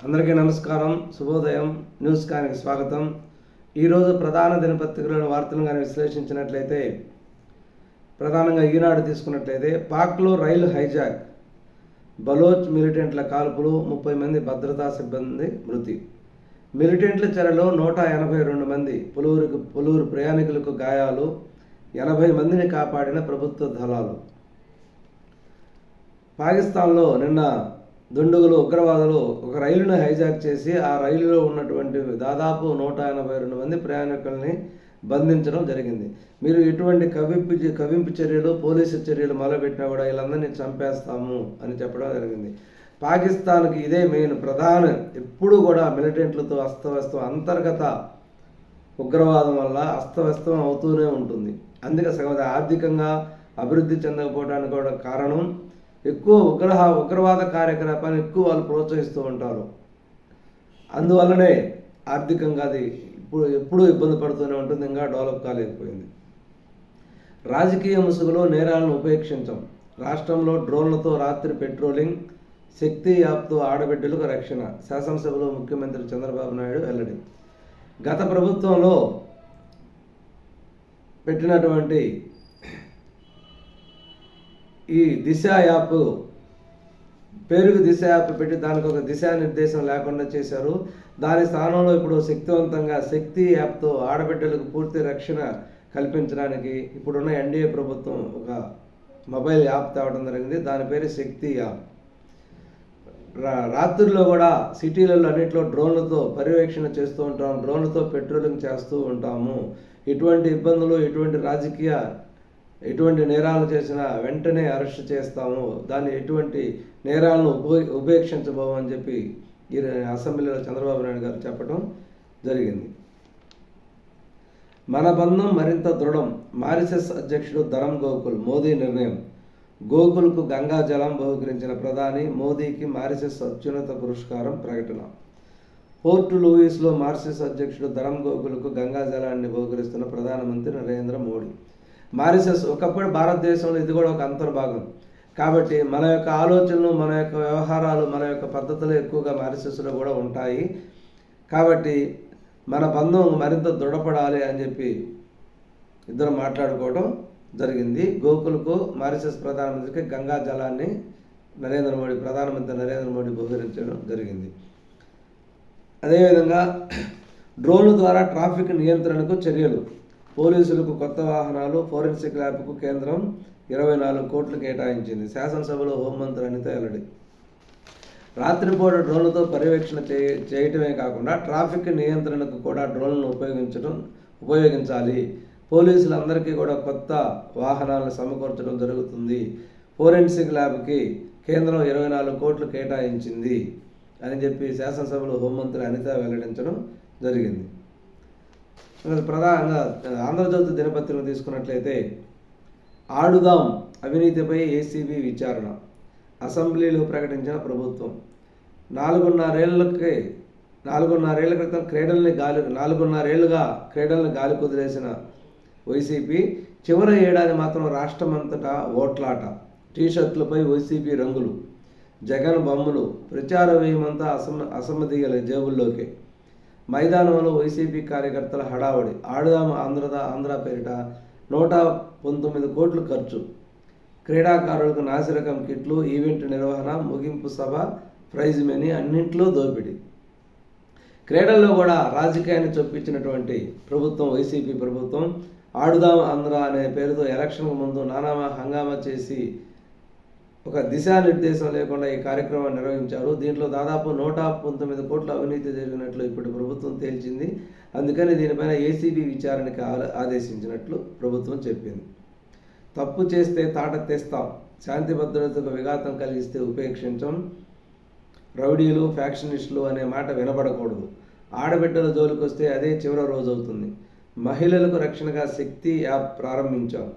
అందరికీ నమస్కారం శుభోదయం న్యూస్ కానికి స్వాగతం. ఈరోజు ప్రధాన దినపత్రికలోని వార్తలను కానీ విశ్లేషించినట్లయితే ప్రధానంగా ఈనాడు తీసుకున్నట్లయితే పాక్లో రైలు హైజాక్. బలోచ్ మిలిటెంట్ల కాల్పులు ముప్పై మంది భద్రతా సిబ్బంది మృతి. మిలిటెంట్ల చెరలో నూట ఎనభై రెండు మంది పలువురికి పలువురు ప్రయాణికులకు గాయాలు ఎనభై మందిని కాపాడిన ప్రభుత్వ దళాలు. పాకిస్తాన్లో నిన్న దుండగులు ఉగ్రవాదులు ఒక రైలును హైజాక్ చేసి ఆ రైలులో ఉన్నటువంటి దాదాపు నూట ఎనభై రెండు మంది ప్రయాణికుల్ని బంధించడం జరిగింది. మీరు ఇటువంటి కవింపు కవింపు చర్యలు పోలీసు చర్యలు మొదలుపెట్టినా కూడా వీళ్ళందరినీ చంపేస్తాము అని చెప్పడం జరిగింది. పాకిస్తాన్కి ఇదే మెయిన్ ప్రధాన ఎప్పుడు కూడా మిలిటెంట్లతో అస్తవ్యస్తం అంతర్గత ఉగ్రవాదం వల్ల అస్తవ్యస్తం అవుతూనే ఉంటుంది. అందుకే సగం ఆర్థికంగా అభివృద్ధి చెందకపోవడానికి కూడా కారణం ఎక్కువ ఉగ్రహ ఉగ్రవాద కార్యకలాపాలను ఎక్కువ వాళ్ళు ప్రోత్సహిస్తూ ఉంటారు. అందువల్లనే ఆర్థికంగా అది ఇప్పుడు ఎప్పుడూ ఇబ్బంది పడుతూనే ఉంటుంది ఇంకా డెవలప్ కాలేకపోయింది. రాజకీయ ముసుగులో నేరాలను ఉపేక్షించం. రాష్ట్రంలో డ్రోన్లతో రాత్రి పెట్రోలింగ్ శక్తి యాప్తో ఆడబిడ్డలకు రక్షణ శాసనసభలో ముఖ్యమంత్రి చంద్రబాబు నాయుడు వెల్లడి. గత ప్రభుత్వంలో పెట్టినటువంటి ఈ దిశ యాప్ పేరుకు దిశ యాప్ పెట్టి దానికి ఒక దిశానిర్దేశం లేకుండా చేశారు. దాని స్థానంలో ఇప్పుడు శక్తివంతంగా శక్తి యాప్తో ఆడబిడ్డలకు పూర్తి రక్షణ కల్పించడానికి ఇప్పుడున్న ఎన్డీఏ ప్రభుత్వం ఒక మొబైల్ యాప్ తేవడం జరిగింది. దాని పేరు శక్తి యాప్. రా రాత్రుల్లో కూడా సిటీలలో అన్నింటిలో డ్రోన్లతో పర్యవేక్షణ చేస్తూ ఉంటాం డ్రోన్లతో పెట్రోలింగ్ చేస్తూ ఉంటాము. ఎటువంటి ఇబ్బందులు ఎటువంటి రాజకీయ ఎటువంటి నేరాలు చేసినా వెంటనే అరెస్ట్ చేస్తాము. దాన్ని ఎటువంటి నేరాలను ఉపే ఉపేక్షించబోమని చెప్పి ఈ అసెంబ్లీలో చంద్రబాబు నాయుడు గారు చెప్పడం జరిగింది. మన బంధం మరింత దృఢం. మారిసెస్ అధ్యక్షుడు ధరం గోకుల్ మోదీ నిర్ణయం. గోకుల్కు గంగా జలం బహుకరించిన ప్రధాని మోదీకి మారిసెస్ అత్యున్నత పురస్కారం ప్రకటన. పోర్ట్ లూయిస్లో మార్సిస్ అధ్యక్షుడు ధరం గోకుల్కు గంగా జలాన్ని బహుకరిస్తున్న ప్రధానమంత్రి నరేంద్ర మోడీ. మారిసస్ ఒకప్పుడు భారతదేశంలో ఇది కూడా ఒక అంతర్భాగం. కాబట్టి మన యొక్క ఆలోచనలు మన యొక్క వ్యవహారాలు మన యొక్క పద్ధతులు ఎక్కువగా మారిసస్లో కూడా ఉంటాయి. కాబట్టి మన బంధం మరింత దృఢపడాలి అని చెప్పి ఇద్దరు మాట్లాడుకోవడం జరిగింది. గోకులకు మారిసస్ ప్రధానమంత్రికి గంగా జలాన్ని నరేంద్ర మోడీ ప్రధానమంత్రి నరేంద్ర మోడీ బహుకరించడం జరిగింది. అదేవిధంగా డ్రోన్ల ద్వారా ట్రాఫిక్ నియంత్రణకు చర్యలు. పోలీసులకు కొత్త వాహనాలు ఫోరెన్సిక్ ల్యాబ్కు కేంద్రం ఇరవై నాలుగు కోట్లు కేటాయించింది. శాసనసభలో హోంమంత్రి అనిత ఎల్లడి. రాత్రిపూట డ్రోన్లతో పర్యవేక్షణ చేయ చేయటమే కాకుండా ట్రాఫిక్ నియంత్రణకు కూడా డ్రోన్లను ఉపయోగించడం ఉపయోగించాలి. పోలీసులందరికీ కూడా కొత్త వాహనాలను సమకూర్చడం జరుగుతుంది. ఫోరెన్సిక్ ల్యాబ్కి కేంద్రం ఇరవై నాలుగు కోట్లు కేటాయించింది అని చెప్పి శాసనసభలో హోంమంత్రి అనిత వెల్లడించడం జరిగింది. ప్రధానంగా ఆంధ్రజ్యోతి దినపత్రికను తీసుకున్నట్లయితే ఆడుదాం అవినీతిపై ఏసీబీ విచారణ. అసెంబ్లీలో ప్రకటించిన ప్రభుత్వం. నాలుగున్నరేళ్ళకి నాలుగున్నరేళ్ళ క్రితం క్రీడల్ని గాలి నాలుగున్నరేళ్ళుగా క్రీడల్ని గాలి కుదిరేసిన వైసీపీ చివరి ఏడాది మాత్రం రాష్ట్రమంతటా ఓట్లాట. టీషర్ట్లపై వైసీపీ రంగులు జగన్ బొమ్మలు ప్రచార వ్యయమంతా అసమ అసమ్మతిగల జేబుల్లోకి. మైదానంలో వైసీపీ కార్యకర్తల హడావుడి. ఆడుదాం ఆంధ్రద ఆంధ్ర పేరిట నూట పంతొమ్మిది కోట్లు ఖర్చు. క్రీడాకారులకు నాసిరకం కిట్లు ఈవెంట్ నిర్వహణ ముగింపు సభ ప్రైజ్ మనీ అన్నింటిలో దోపిడీ. క్రీడల్లో కూడా రాజకీయాన్ని చొప్పించినటువంటి ప్రభుత్వం వైసీపీ ప్రభుత్వం ఆడుదాం ఆంధ్ర అనే పేరుతో ఎలక్షన్కు ముందు నానామా హంగామా చేసి ఒక దిశానిర్దేశం లేకుండా ఈ కార్యక్రమాన్ని నిర్వహించారు. దీంట్లో దాదాపు నూట పంతొమ్మిది కోట్ల అవినీతి జరిగినట్లు ఇప్పుడు ప్రభుత్వం తేల్చింది. అందుకని దీనిపైన ఏసీబీ విచారణకి ఆదేశించినట్లు ప్రభుత్వం చెప్పింది. తప్పు చేస్తే తాట తెస్తాం. శాంతి భద్రతకు విఘాతం కలిగిస్తే ఉపేక్షించం. రౌడీలు ఫ్యాక్షనిస్టులు అనే మాట వినబడకూడదు. ఆడబిడ్డల జోలికొస్తే అదే చివరి రోజు అవుతుంది మహిళలకు రక్షణగా శక్తి యాప్ ప్రారంభించాం.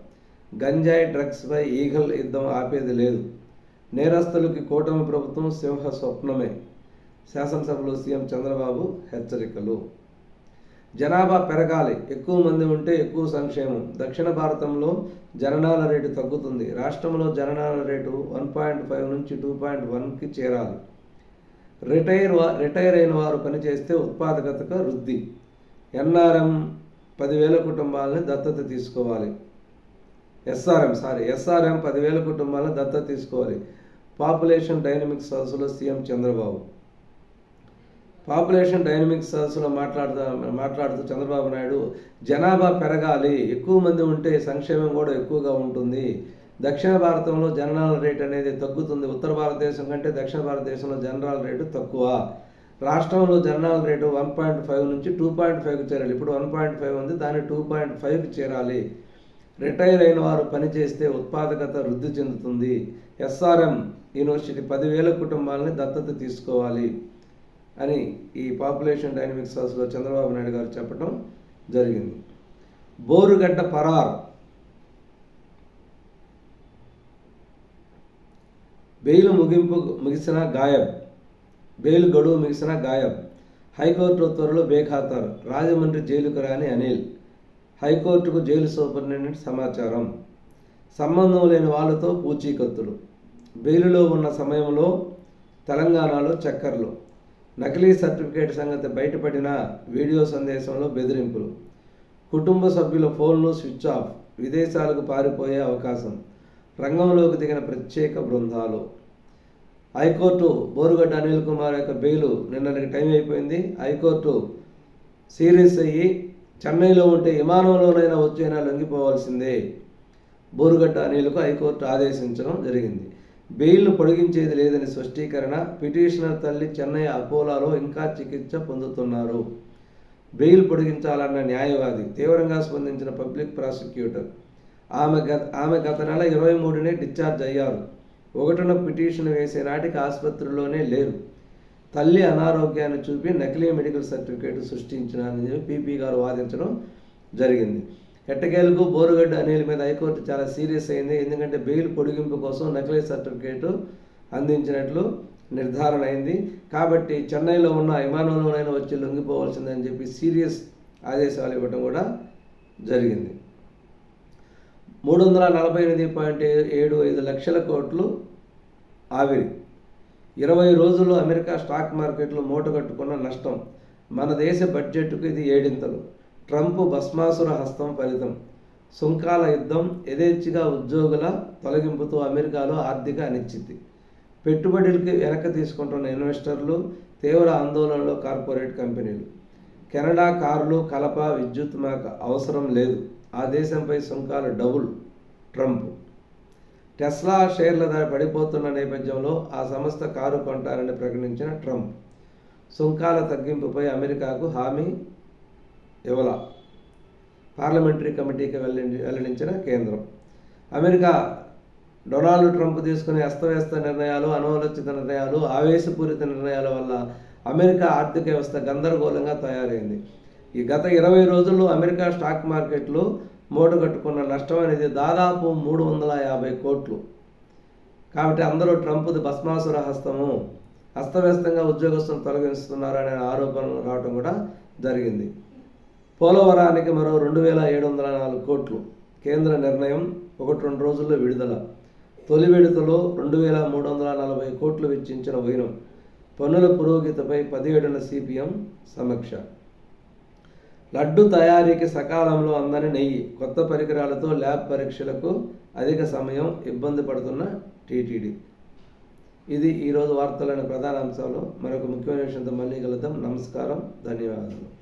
గంజాయి డ్రగ్స్పై ఈగల్ యుద్ధం ఆపేది లేదు. నేరస్తులకి కూటమి ప్రభుత్వం సింహ స్వప్నమే. శాసనసభలో సీఎం చంద్రబాబు హెచ్చరికలు. జనాభా పెరగాలి. ఎక్కువ మంది ఉంటే ఎక్కువ సంక్షేమం. దక్షిణ భారతంలో జననాల రేటు తగ్గుతుంది. రాష్ట్రంలో జననాల రేటు వన్ పాయింట్ ఫైవ్ నుంచి టూ పాయింట్ వన్కి చేరాలి. రిటైర్ వా రిటైర్ అయిన వారు పనిచేస్తే ఉత్పాదకత వృద్ధి. ఎన్ఆర్ఎం పదివేల కుటుంబాలని దత్తత తీసుకోవాలి. ఎస్ఆర్ఎం సారీ ఎస్ఆర్ఎం పదివేల కుటుంబాలను దత్త తీసుకోవాలి. పాపులేషన్ డైనమిక్స్ సదస్సులో సీఎం చంద్రబాబు. పాపులేషన్ డైనమిక్స్ సదస్సులో మాట్లాడుతూ మాట్లాడుతూ చంద్రబాబు నాయుడు జనాభా పెరగాలి ఎక్కువ మంది ఉంటే సంక్షేమం కూడా ఎక్కువగా ఉంటుంది. దక్షిణ భారతంలో జనరల్ రేట్ అనేది తగ్గుతుంది. ఉత్తర భారతదేశం కంటే దక్షిణ భారతదేశంలో జనరల్ రేటు తక్కువ. రాష్ట్రంలో జనరల్ రేటు వన్ పాయింట్ ఫైవ్ నుంచి టూ పాయింట్ ఫైవ్కి చేరాలి. ఇప్పుడు వన్ పాయింట్ ఫైవ్ ఉంది దాన్ని టూ పాయింట్ ఫైవ్కి చేరాలి. రిటైర్ అయిన వారు పనిచేస్తే ఉత్పాదకత వృద్ధి చెందుతుంది. ఎస్ఆర్ఎం యూనివర్సిటీ పదివేల కుటుంబాలని దత్తత తీసుకోవాలి అని ఈ పాపులేషన్ డైనమిక్స్ హౌస్లో చంద్రబాబు నాయుడు గారు చెప్పడం జరిగింది. బోరుగడ్డ పరార్ బెయిల్ ముగింపు ముగిసిన గాయబ్ బెయిల్ గడువు ముగిసిన గాయబ్ హైకోర్టు త్వరలో బేఖాతారు రాజమండ్రి జైలుకు రాని అనిల్ హైకోర్టుకు జైలు సూపరింటెండెంట్ సమాచారం. సంబంధం లేని వాళ్ళతో పూచీకత్తులు. బెయిలులో ఉన్న సమయంలో తెలంగాణలో చక్కర్లు. నకిలీ సర్టిఫికేట్ సంగతి బయటపడిన వీడియో సందేశంలో బెదిరింపులు. కుటుంబ సభ్యుల ఫోన్లు స్విచ్ ఆఫ్. విదేశాలకు పారిపోయే అవకాశం. రంగంలోకి దిగిన ప్రత్యేక బృందాలు. హైకోర్టు బోరుగడ్డ అనిల్ కుమార్ యొక్క బెయిలు నిన్నటికి టైం అయిపోయింది. హైకోర్టు సీరియస్ అయ్యి చెన్నైలో ఉంటే విమానంలోనైనా వచ్చైనా లొంగిపోవాల్సిందే. బోరుగడ్డ అనిల్కు హైకోర్టు ఆదేశించడం జరిగింది. బెయిల్ను పొడిగించేది లేదని స్పష్టీకరణ పిటిషనర్ తల్లి చెన్నై అపోలాలో ఇంకా చికిత్స పొందుతున్నారు. బెయిల్ పొడిగించాలన్న న్యాయవాది తీవ్రంగా స్పందించిన పబ్లిక్ ప్రాసిక్యూటర్. ఆమె గత ఆమె గత నెల ఇరవై మూడునే డిశ్చార్జ్ అయ్యారు. ఒకటిన పిటిషన్ వేసే నాటికి ఆసుపత్రిలోనే లేరు. తల్లి అనారోగ్యాన్ని చూపి నకిలీ మెడికల్ సర్టిఫికేట్ సృష్టించినారని చెప్పి పీపీ గారు వాదించడం జరిగింది. ఎట్టకేలకు బోరుగడ్డ అనిల్ మీద హైకోర్టు చాలా సీరియస్ అయింది. ఎందుకంటే బెయిల్ పొడిగింపు కోసం నకిలీ సర్టిఫికేటు అందించినట్లు నిర్ధారణ అయింది. కాబట్టి చెన్నైలో ఉన్న విమానంలోనైనా వచ్చి లొంగిపోవాల్సిందని చెప్పి సీరియస్ ఆదేశాలు ఇవ్వడం కూడా జరిగింది. మూడు వందల నలభై ఎనిమిది పాయింట్ ఏడు ఐదు లక్షల కోట్లు ఆవిరి. ఇరవై రోజుల్లో అమెరికా స్టాక్ మార్కెట్లో మూటగట్టుకున్న నష్టం. మన దేశ బడ్జెట్కు ఇది ఏడింతలు. ట్రంప్ భస్మాసుర హస్తం ఫలితం. సుంకాల యుద్ధం యథేచ్ఛగా ఉద్యోగుల తొలగింపుతో అమెరికాలో ఆర్థిక అనిశ్చితి. పెట్టుబడులకి వెనక్కి తీసుకుంటున్న ఇన్వెస్టర్లు తీవ్ర ఆందోళనలో కార్పొరేట్ కంపెనీలు. కెనడా కార్లు కలప విద్యుత్ మాకు అవసరం లేదు. ఆ దేశంపై సుంకాలు డబుల్. ట్రంప్ టెస్లా షేర్ల ధర పడిపోతున్న నేపథ్యంలో ఆ సంస్థ కారు కొంటారని ప్రకటించిన ట్రంప్. సుంకాల తగ్గింపుపై అమెరికాకు హామీ ఇవ్వల. పార్లమెంటరీ కమిటీకి వెల్లడి వెల్లడించిన కేంద్రం. అమెరికా డొనాల్డ్ ట్రంప్ తీసుకునే అస్తవ్యస్త నిర్ణయాలు అనాలోచిత నిర్ణయాలు ఆవేశపూరిత నిర్ణయాల వల్ల అమెరికా ఆర్థిక వ్యవస్థ గందరగోళంగా తయారైంది. ఈ గత ఇరవై రోజుల్లో అమెరికా స్టాక్ మార్కెట్లు మూటగట్టుకున్న నష్టం అనేది దాదాపు మూడు వందల యాభై కోట్లు. కాబట్టి అందరూ ట్రంప్ది భస్మాసుర హస్తము అస్తవ్యస్తంగా ఉద్యోగస్తులను తొలగిస్తున్నారు అనే ఆరోపణలు రావడం కూడా జరిగింది. పోలవరానికి మరో రెండు వేల ఏడు వందల నాలుగు కోట్లు కేంద్ర నిర్ణయం ఒకటి రెండు రోజుల్లో విడుదల. తొలి విడతలో రెండు వేల మూడు వందల నలభై కోట్లు వెచ్చించిన వైనం. పన్నుల పురోగతిపై పదిహేడున సిపిఎం సమీక్ష. లడ్డు తయారీకి సకాలంలో అందని నెయ్యి కొత్త పరికరాలతో ల్యాబ్ పరీక్షలకు అధిక సమయం ఇబ్బంది పడుతున్న టీటీడీ. ఇది ఈరోజు వార్తలైన ప్రధాన అంశాలు. మరొక ముఖ్యమైన విషయంతో మళ్ళీ కలుద్దాం. నమస్కారం. ధన్యవాదాలు.